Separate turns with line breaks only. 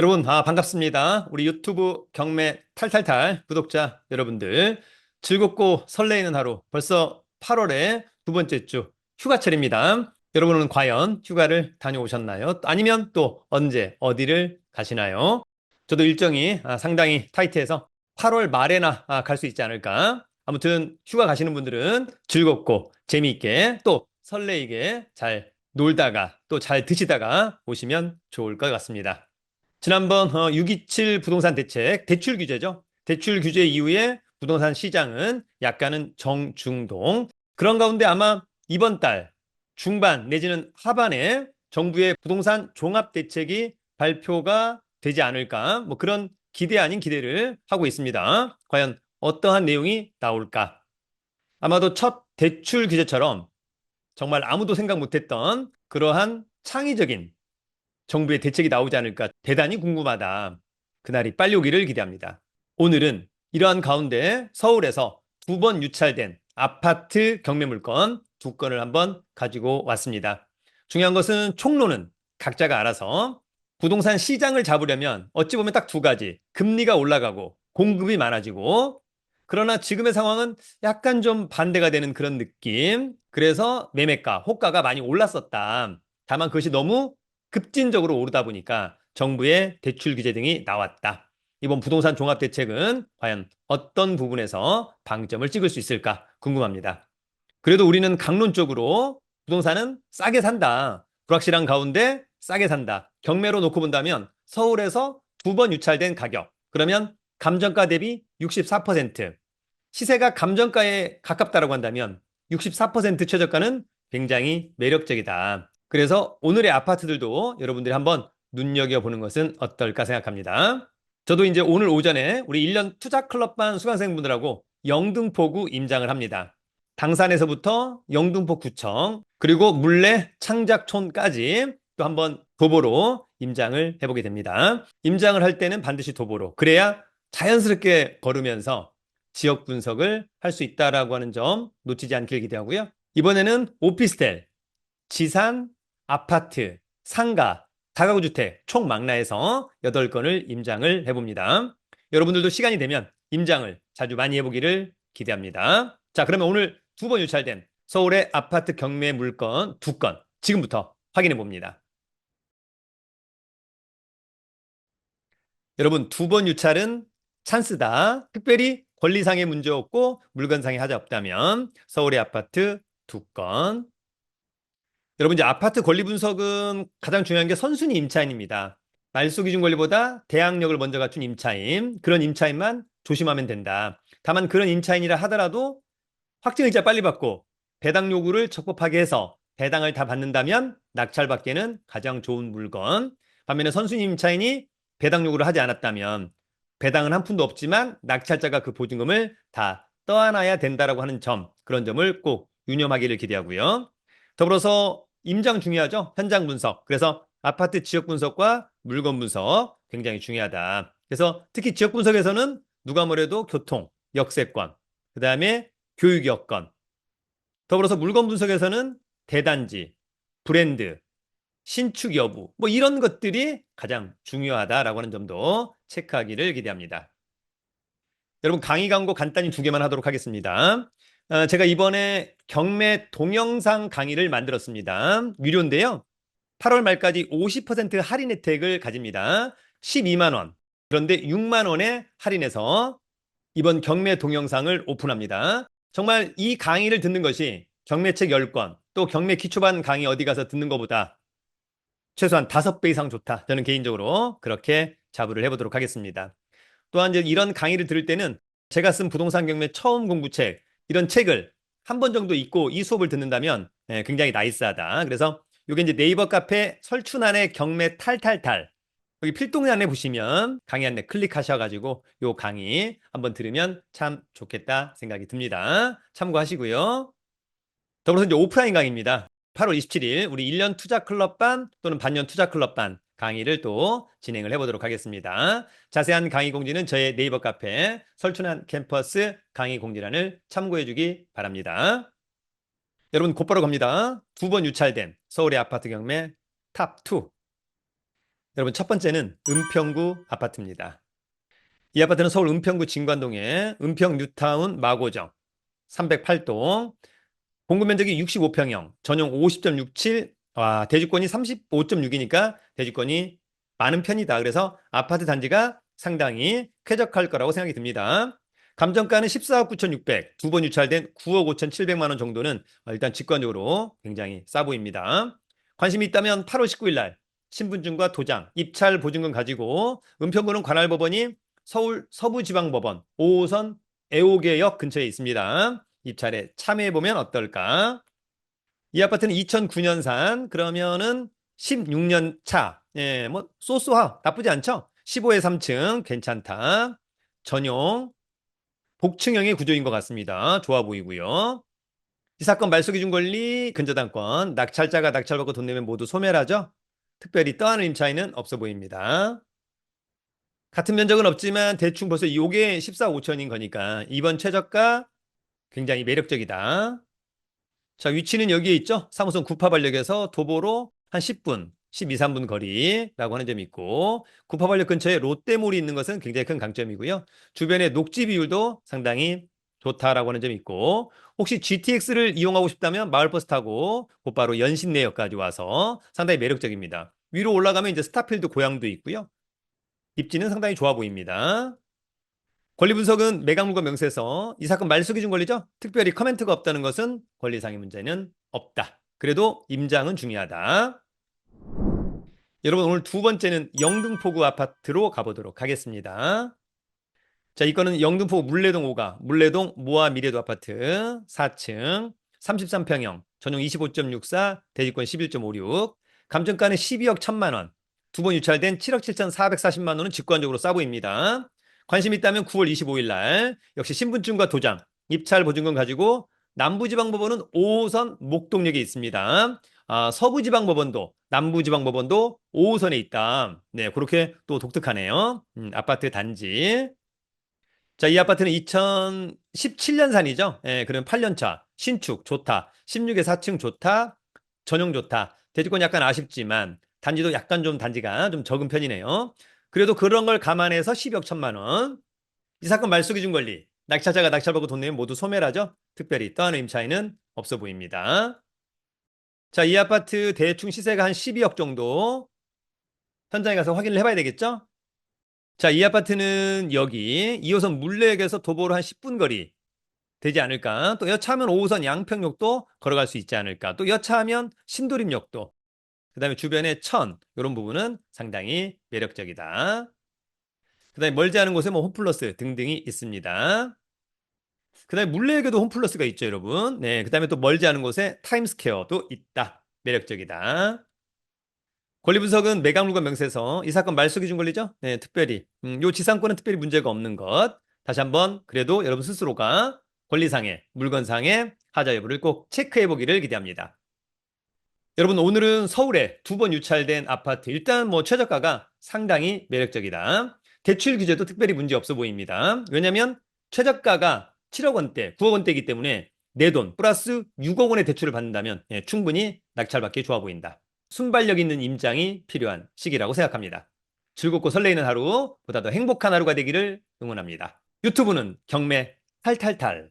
여러분, 아, 반갑습니다. 우리 유튜브 경매 탈탈탈 구독자 여러분들. 즐겁고 설레이는 하루. 벌써 8월의 두 번째 주 휴가철입니다. 여러분은 과연 휴가를 다녀오셨나요? 아니면 또 언제, 어디를 가시나요? 저도 일정이 아, 상당히 타이트해서 8월 말에나 아, 갈수 있지 않을까. 아무튼 휴가 가시는 분들은 즐겁고 재미있게 또 설레이게 잘 놀다가 또 잘 드시다가 오시면 좋을 것 같습니다. 지난번 627 부동산 대책, 대출 규제죠. 대출 규제 이후에 부동산 시장은 약간은 정중동. 그런 가운데 아마 이번 달 중반 내지는 하반에 정부의 부동산 종합 대책이 발표가 되지 않을까. 뭐 그런 기대 아닌 기대를 하고 있습니다. 과연 어떠한 내용이 나올까? 아마도 첫 대출 규제처럼 정말 아무도 생각 못했던 그러한 창의적인 정부의 대책이 나오지 않을까 대단히 궁금하다. 그날이 빨리 오기를 기대합니다. 오늘은 이러한 가운데 서울에서 두 번 유찰된 아파트 경매 물건 두 건을 한번 가지고 왔습니다. 중요한 것은 총론은 각자가 알아서 부동산 시장을 잡으려면 어찌 보면 딱 두 가지. 금리가 올라가고 공급이 많아지고 그러나 지금의 상황은 약간 좀 반대가 되는 그런 느낌. 그래서 매매가, 호가가 많이 올랐었다. 다만 그것이 너무 급진적으로 오르다 보니까 정부의 대출 규제 등이 나왔다. 이번 부동산 종합 대책은 과연 어떤 부분에서 방점을 찍을 수 있을까 궁금합니다. 그래도 우리는 강론적으로 부동산은 싸게 산다. 불확실한 가운데 싸게 산다. 경매로 놓고 본다면 서울에서 두 번 유찰된 가격. 그러면 감정가 대비 64%. 시세가 감정가에 가깝다고 한다면 64% 최저가는 굉장히 매력적이다. 그래서 오늘의 아파트들도 여러분들이 한번 눈여겨보는 것은 어떨까 생각합니다. 저도 이제 오늘 오전에 우리 1년 투자 클럽반 수강생분들하고 영등포구 임장을 합니다. 당산에서부터 영등포 구청 그리고 물레 창작촌까지 또 한번 도보로 임장을 해보게 됩니다. 임장을 할 때는 반드시 도보로 그래야 자연스럽게 걸으면서 지역 분석을 할 수 있다라고 하는 점 놓치지 않길 기대하고요. 이번에는 오피스텔, 지산, 아파트, 상가, 다가구 주택 총 망라해서 8건을 임장을 해봅니다. 여러분들도 시간이 되면 임장을 자주 많이 해보기를 기대합니다. 자, 그러면 오늘 두 번 유찰된 서울의 아파트 경매 물건 두 건 지금부터 확인해 봅니다. 여러분 두 번 유찰은 찬스다. 특별히 권리상의 문제 없고 물건상의 하자 없다면 서울의 아파트 두 건, 여러분 이제 아파트 권리 분석은 가장 중요한 게 선순위 임차인입니다. 말소 기준 권리보다 대항력을 먼저 갖춘 임차인, 그런 임차인만 조심하면 된다. 다만 그런 임차인이라 하더라도 확정일자 빨리 받고 배당 요구를 적법하게 해서 배당을 다 받는다면 낙찰받기에는 가장 좋은 물건. 반면에 선순위 임차인이 배당 요구를 하지 않았다면 배당은 한 푼도 없지만 낙찰자가 그 보증금을 다 떠안아야 된다라고 하는 점, 그런 점을 꼭 유념하기를 기대하고요. 더불어서 임장 중요하죠. 현장 분석. 그래서 아파트 지역 분석과 물건 분석 굉장히 중요하다. 그래서 특히 지역 분석에서는 누가 뭐래도 교통, 역세권, 그 다음에 교육 여건, 더불어서 물건 분석에서는 대단지, 브랜드, 신축 여부, 뭐 이런 것들이 가장 중요하다라고 하는 점도 체크하기를 기대합니다. 여러분 강의 광고 간단히 두 개만 하도록 하겠습니다. 어, 제가 이번에 경매 동영상 강의를 만들었습니다. 유료인데요. 8월 말까지 50% 할인 혜택을 가집니다. 12만 원. 그런데 6만 원에 할인해서 이번 경매 동영상을 오픈합니다. 정말 이 강의를 듣는 것이 경매책 10권, 또 경매 기초반 강의 어디 가서 듣는 것보다 최소한 5배 이상 좋다. 저는 개인적으로 그렇게 자부를 해보도록 하겠습니다. 또한 이제 이런 강의를 들을 때는 제가 쓴 부동산 경매 처음 공부책 이런 책을 한 번 정도 읽고 이 수업을 듣는다면 예, 굉장히 나이스하다. 그래서 이게 이제 네이버 카페 설춘안의 경매 탈탈탈 여기 필동의 안에 보시면 강의 안내 클릭하셔가지고 요 강의 한번 들으면 참 좋겠다 생각이 듭니다. 참고하시고요. 더불어서 이제 오프라인 강의입니다. 8월 27일 우리 1년 투자 클럽반 또는 반년 투자 클럽반 강의를 또 진행을 해보도록 하겠습니다. 자세한 강의 공지는 저의 네이버 카페 설춘한 캠퍼스 강의 공지란을 참고해 주기 바랍니다. 여러분 곧바로 갑니다. 두 번 유찰된 서울의 아파트 경매 탑2. 여러분 첫 번째는 은평구 아파트입니다. 이 아파트는 서울 은평구 진관동의 은평 뉴타운 마고정 308동 공급 면적이 65평형, 전용 50.67, 와, 대지권이 35.6이니까 대지권이 많은 편이다. 그래서 아파트 단지가 상당히 쾌적할 거라고 생각이 듭니다. 감정가는 14억 9,600, 두 번 유찰된 9억 5,700만 원 정도는 일단 직관적으로 굉장히 싸 보입니다. 관심이 있다면 8월 19일 날 신분증과 도장, 입찰 보증금 가지고 은평구는 관할법원이 서울 서부지방법원 5호선 애호계역 근처에 있습니다. 입찰에 참여해 보면 어떨까? 이 아파트는 2009년산 그러면은 16년 차. 예, 뭐 소소하 나쁘지 않죠? 15에 3층 괜찮다. 전용 복층형의 구조인 것 같습니다. 좋아 보이고요. 이 사건 말소 기준 권리 근저당권 낙찰자가 낙찰받고 돈 내면 모두 소멸하죠. 특별히 떠하는 임차인은 없어 보입니다. 같은 면적은 없지만 대충 벌써 요게 14억 5천인 거니까 이번 최저가 굉장히 매력적이다. 자, 위치는 여기에 있죠. 3호선 구파발역에서 도보로 한 10분, 12, 3분 거리라고 하는 점이 있고 구파발역 근처에 롯데몰이 있는 것은 굉장히 큰 강점이고요. 주변의 녹지 비율도 상당히 좋다라고 하는 점이 있고 혹시 GTX를 이용하고 싶다면 마을버스 타고 곧바로 연신 내역까지 와서 상당히 매력적입니다. 위로 올라가면 이제 스타필드 고향도 있고요. 입지는 상당히 좋아 보입니다. 권리 분석은 매각물건 명세서 이 사건 말소 기준 권리죠. 특별히 커멘트가 없다는 것은 권리상의 문제는 없다. 그래도 임장은 중요하다. 여러분 오늘 두 번째는 영등포구 아파트로 가보도록 하겠습니다. 자, 이거는 영등포 물레동 5가 물레동 모아 미래도 아파트 4층 33평형 전용 25.64 대지권 11.56 감정가는 12억 1천만 원. 두 번 유찰된 7억 7,440만 원은 직관적으로 싸 보입니다. 관심 있다면 9월 25일 날 역시 신분증과 도장, 입찰 보증금 가지고 남부지방법원은 5호선 목동역에 있습니다. 아, 서부지방법원도 남부지방법원도 5호선에 있다. 네, 그렇게 또 독특하네요. 음, 아파트 단지. 자, 이 아파트는 2017년 산이죠. 예, 그럼 8년 차 신축 좋다. 16에 4층 좋다. 전용 좋다. 대지권 약간 아쉽지만 단지도 약간 좀 단지가 좀 적은 편이네요. 그래도 그런 걸 감안해서 10억 천만 원. 이 사건 말소 기 준 권리. 낙찰자가 낙찰받고 돈 내면 모두 소멸하죠. 특별히 떠하는 임차인은 없어 보입니다. 자, 이 아파트 대충 시세가 한 12억 정도. 현장에 가서 확인을 해봐야 되겠죠? 자, 이 아파트는 여기 2호선 물레역에서 도보로 한 10분 거리 되지 않을까? 또 여차하면 5호선 양평역도 걸어갈 수 있지 않을까? 또 여차하면 신도림역도 그 다음에 주변에 천, 이런 부분은 상당히 매력적이다. 그 다음에 멀지 않은 곳에 뭐 홈플러스 등등이 있습니다. 그 다음에 물레역에도 홈플러스가 있죠, 여러분. 네, 그 다음에 또 멀지 않은 곳에 타임스퀘어도 있다. 매력적이다. 권리 분석은 매각 물건 명세서 이 사건 말소 기준 권리죠? 네, 특별히 음, 요 지상권은 특별히 문제가 없는 것. 다시 한번 그래도 여러분 스스로가 권리상의 물건상의 하자 여부를 꼭 체크해 보기를 기대합니다. 여러분 오늘은 서울에 두 번 유찰된 아파트 일단 뭐 최저가가 상당히 매력적이다. 대출 규제도 특별히 문제 없어 보입니다. 왜냐하면 최저가가 7억 원대, 9억 원대이기 때문에 내 돈 플러스 6억 원의 대출을 받는다면 예, 충분히 낙찰받기 좋아 보인다. 순발력 있는 임장이 필요한 시기라고 생각합니다. 즐겁고 설레이는 하루, 보다 더 행복한 하루가 되기를 응원합니다. 유튜브는 경매 탈탈탈.